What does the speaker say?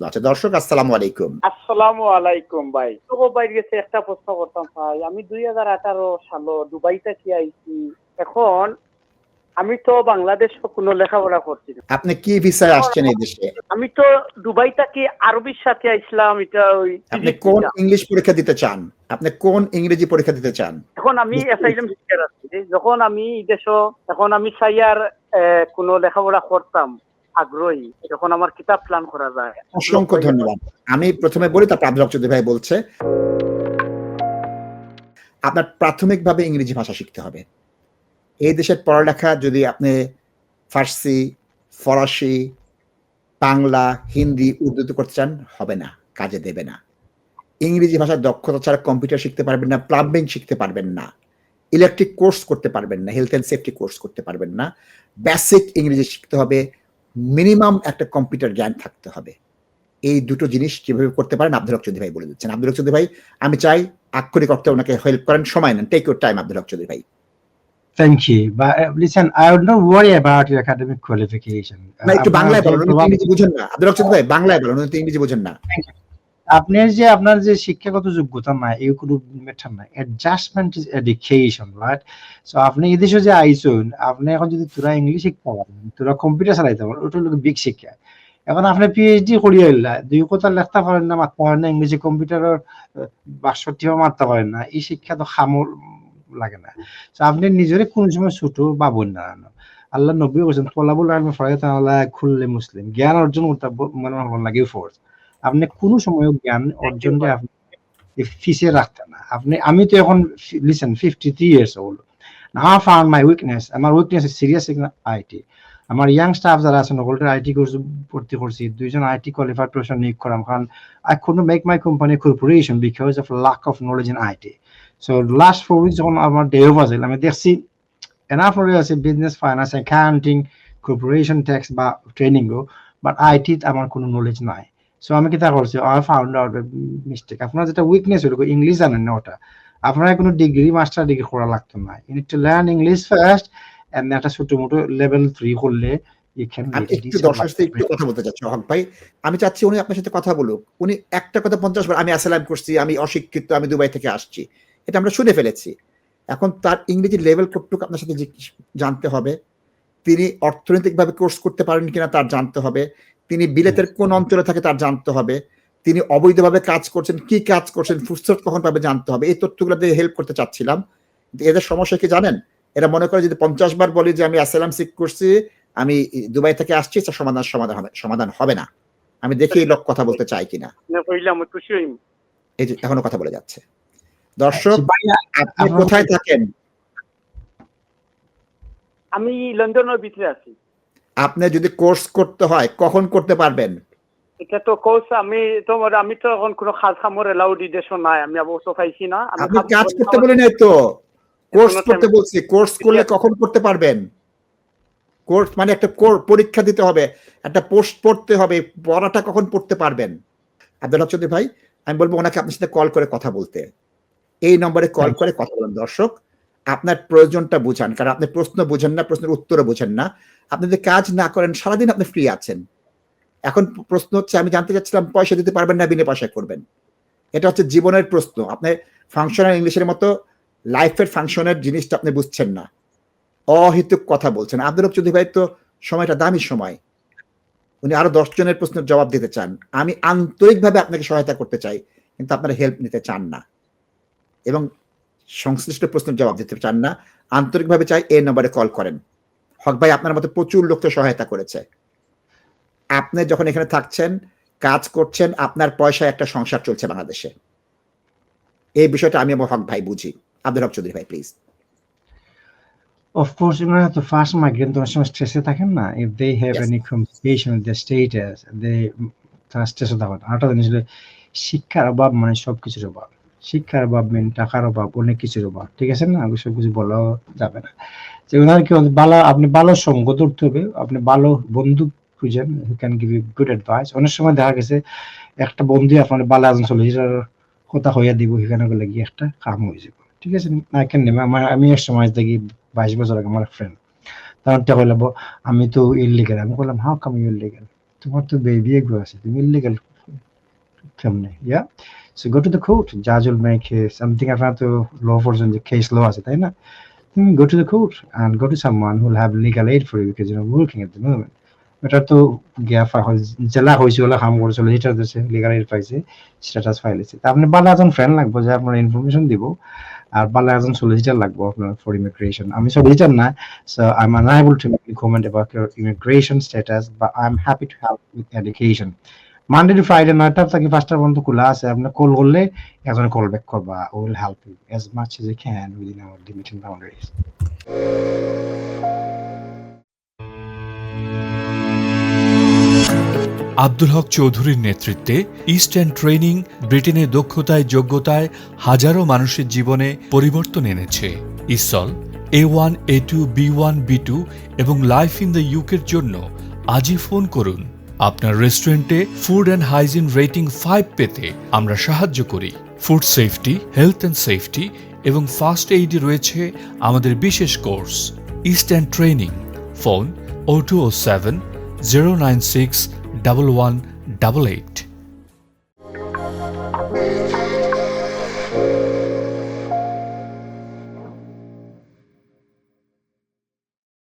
আচ্ছা দর্শক আসসালামু আলাইকুম। আসসালামু আলাইকুম ভাই। তো ভাই গেছে একটা প্রশ্ন করতাম ভাই। আমি দুই হাজার আঠারো সালো আইছি? এখন আমি তো বাংলাদেশ কোনো লেখাপড়া করছি আপনি কি ভিসায় আসছেন এই দেশে? আমি তো দুবাই থেকে আরবির সাথে আইছিলাম? এটা ওই আপনি কোন ইংলিশ পরীক্ষা দিতে চান? আপনি কোন ইংরেজি পরীক্ষা দিতে চান? এখন আমি অ্যাসাইলাম শিক্ষার আছি। যখন আমি দেশ এখন আমি চাইয়ার কোনো লেখাপড়া করতাম। আগ্রহী তখন আমার কিতাব প্ল্যান করা যায়। অসংখ্য ধন্যবাদ। আমি প্রথমে বলি, তারপর আব্দুল চৌধুরী ভাই বলছে, আপনার প্রাথমিকভাবে ইংরেজি ভাষা শিখতে হবে। এই দেশের পড়ালেখা যদি আপনি ফার্সি, ফরাসি, বাংলা, হিন্দি, উর্দুতে করতে চান, হবে না, কাজে দেবে না। ইংরেজি ভাষার দক্ষতা ছাড়া কম্পিউটার শিখতে পারবেন না, প্লাম্বিং শিখতে পারবেন না, ইলেকট্রিক কোর্স করতে পারবেন না, হেলথ অ্যান্ড সেফটি কোর্স করতে পারবেন না। বেসিক ইংরেজি শিখতে হবে মিনিমাম একটা কম্পিউটার জ্ঞান থাকতে হবে। এই দুটো জিনিস কীভাবে করতে পারেন আব্দুল হক চৌধুরী ভাই বলে দিচ্ছেন। আব্দুল হক চৌধুরী ভাই আমি চাই আক্ষরিক অর্থে ওনাকে হেল্প করেন। সময় নেন। Take your time Abdul Haque Chowdhury ভাই। Thank you. But uh, listen, I would not worry about your academic qualification. না একটু আপনার বাংলায় বলুন ইংরেজি বুঝেন না। আব্দুল হক চৌধুরী ভাই বাংলায় বলুন ইংরেজি বুঝেন না। আপনার যে আপনার যে শিক্ষাগত যোগ্যতা এই কোনো ম্যাটার নাই। Adjustment is education right so আপনি এই দেশে যে আইসুন, আপনি এখন যদি তোরা ইংলিশ শিখতে পারেন, তোরা কম্পিউটার চালাইতে পারেন, ওটা হলো বিগ শিক্ষা। এখন আপনি পিএইচডি করিয়া এলা, দুই কথা লেখতে পারেন না, মারতে পারেন না ইংরেজি কম্পিউটারের বাষট্টিও মারতে পারেন না, এই শিক্ষা তো খামর লাগে না। তো আপনি নিজেরে কোন সময় ছোট ভাবুন না আল্লাহ নবী বলছেন তোলাবুল আলম ফরাইত আল্লাহ খুললে মুসলিম। জ্ঞান অর্জন করতে মনে লাগে ফোর্স আপনি কোনো সময় জ্ঞান অর্জনটা আপনি ফিসে রাখতেন না। আপনি আমি তো এখন listen fifty three years old now found my weakness আমার উইকনেস সিরিয়াস আইটি আমার ইয়াং স্টাফ যারা আছেন সকলটা আইটি কোর্স ভর্তি করছি। দুইজন আইটি কোয়ালিফাইড প্রফেশন নিয়োগ করাম। কারণ I could make my company corporation because of lack of knowledge in IT so last four week যখন আমার ডে অফ আছিল আমি দেখছি এনাফ নলেজ আছে business finance accounting corporation tax বা ট্রেনিংও বাট আইটিত আমার কোনো নলেজ নাই। সো আমি কিতা করছি? আই ফাউন্ড আউট মিস্টেক আপনার যেটা উইকনেস হলো ইংলিশ জানেন না ওটা? আপনার কোনো ডিগ্রি মাস্টার ডিগ্রি করা লাগতো না। You need to learn English first and একটা ছোট মোটো লেভেল থ্রি করলে আমি চাচ্ছি উনি আপনার সাথে কথা বলুক। উনি একটা কথা পঞ্চাশ বার আমি অ্যাসালাম করছি আমি অশিক্ষিত আমি দুবাই থেকে আসছি। এটা আমরা শুনে ফেলেছি। এখন তার ইংরেজি লেভেল কতটুকু আপনার সাথে জানতে হবে? তিনি অর্থনৈতিকভাবে কোর্স করতে পারেন কিনা তার জানতে হবে। তিনি বিলেতের কোন অঞ্চলে থাকে তার জানতে হবে। তিনি অবৈধভাবে কাজ করছেন কি কাজ করছেন ফুরসত কখন পাবে জানতে হবে। এই তথ্যগুলো দিয়ে হেল্প করতে চাচ্ছিলাম। এদের সমস্যা কি জানেন? এরা মনে করে যদি পঞ্চাশ বার বলি যে আমি অ্যাসালাম সিক করছি আমি দুবাই থেকে আসছি তার সমাধান সমাধান হবে সমাধান হবে না। আমি দেখি এই লোক কথা বলতে চাই কিনা। না কইলে আমি খুশি হইম। এই যে এখনও কথা বলে যাচ্ছে। দর্শক আপনি কোথায় থাকেন? আমি লন্ডনের ভিতরে আছি। আপনি যদি কোর্স করতে হয় কখন করতে পারবেন? এটা তো কোর্স আমি তোমার আমি তো এখন কোনো খাস খামর এলাউড দেশ নাই আমি অবশ্য পাইছি না। আপনি কাজ করতে বলি নাই তো? কোর্স করতে বলছি কোর্স করলে কখন করতে পারবেন? কোর্স মানে একটা পরীক্ষা দিতে হবে একটা পোস্ট পড়তে হবে পড়াটা কখন পড়তে পারবেন? আব্দুল হক চৌধুরী ভাই আমি বলব ওনাকে আপনার সাথে কল করে কথা বলতে। এই নম্বরে কল করে কথা বলেন দর্শক। আপনার প্রয়োজনটা বুঝান, কারণ আপনি প্রশ্ন বুঝেন না, প্রশ্নের উত্তরও বুঝেন না। আপনি যদি কাজ না করেন, সারাদিন আপনি ফ্রি আছেন। এখন প্রশ্ন হচ্ছে, আমি জানতে চাচ্ছিলাম, পয়সা দিতে পারবেন না, বিনা পয়সায় করবেন। এটা হচ্ছে জীবনের প্রশ্ন। আপনি ফাংশনাল ইংলিশের মতো লাইফের ফাংশনের জিনিসটা আপনি বুঝছেন না। অহেতুক কথা বলছেন। আব্দুল চৌধুরী ভাই, তো সময়টা দামি সময়। উনি আরও জনের প্রশ্নের জবাব দিতে চান। আমি আন্তরিকভাবে আপনাকে সহায়তা করতে চাই, কিন্তু আপনারা হেল্প নিতে চান না। এবং সংশ্লিষ্ট প্রশ্নের জবাব দিতে চান না আন্তরিকভাবে চাই এই নম্বরে কল করেন। হক ভাই আপনার মতো প্রচুর লোককে সহায়তা করেছে। আপনি যখন এখানে থাকছেন কাজ করছেন আপনার পয়সায় একটা সংসার চলছে বাংলাদেশে। এই বিষয়টা আমি আমার হক ভাই বুঝি। আব্দুল হক চৌধুরী ভাই please Of course, you know, the fast migrant স্ট্রেসে থাকেন না। If they have Yes. any complication with their status they তারা স্ট্রেসে থাকেন। আরেকটা জিনিস হলো শিক্ষার অভাব মানে সব কিছুর অভাব। শিক্ষার অভাব মেন টাকার অভাব, অনেক কিছুর অভাব, ঠিক আছে না? আমি সব কিছু বলা যাবে না। যে ওনার কি ভালো, আপনি ভালো সঙ্গ ধরতে হবে আপনি ভালো বন্ধু খুঁজেন who can give you good advice অনেক সময় দেখা গেছে, একটা বন্ধু আপনার ভালো একজন চলে যেটার কথা হইয়া দিব, সেখানে গেলে গিয়ে একটা কাম হয়ে যাবে, ঠিক আছে? আই ক্যান নেম আমার, আমি এক সময় দেখি বাইশ বছর আগে আমার ফ্রেন্ড তার একটা কইলাম আমি তো ইলিগাল আমি বললাম হাউ কাম ইলিগাল তোমার তো বেবি এগো আছে, তুমি ইলিগাল কেমনে? Yeah so go to the court জাজ উইল মেক সামথিং আপনার তো ল পর্যন্ত কেস ল আছে তাই না তুমি go to the court and go to someone who will have legal aid for you because you are working at the moment এটা তো গিয়া জেলা হয়েছে ওলা কাম করেছিল যেটা দিচ্ছে লিগাল এইড পাইছে স্ট্যাটাস ফাইল আছে তা আপনি ভালো একজন ফ্রেন্ড লাগবে যে আপনার ইনফরমেশন দিব আর ভালো একজন সলিসিটার লাগবে আপনার ফর ইমিগ্রেশন আমি সলিসিটার না so I am unable to comment about your immigration status but I am happy to help with education Monday to Friday নয়টা থেকে পাঁচটা পর্যন্ত খোলা আছে। আপনি কল করলে একজন কল ব্যাক করবা। Will help you as much as you can within our limited boundaries Abdul Haque চৌধুরীর নেতৃত্বে ইস্টার্ন ট্রেনিং ব্রিটেনের দক্ষতায়, যোগ্যতায় হাজারো মানুষের জীবনে পরিবর্তন এনেছে। ESOL A one A two B one B two এবং লাইফ ইন দ্য ইউকের জন্য আজই ফোন করুন। আপনার রেস্টুরেন্টে food and hygiene rating five পেতে আমরা সাহায্য করি। Food safety health and safety এবং ফার্স্ট এইডে রয়েছে আমাদের বিশেষ course east and training phone O two O seven zero nine six double one double eight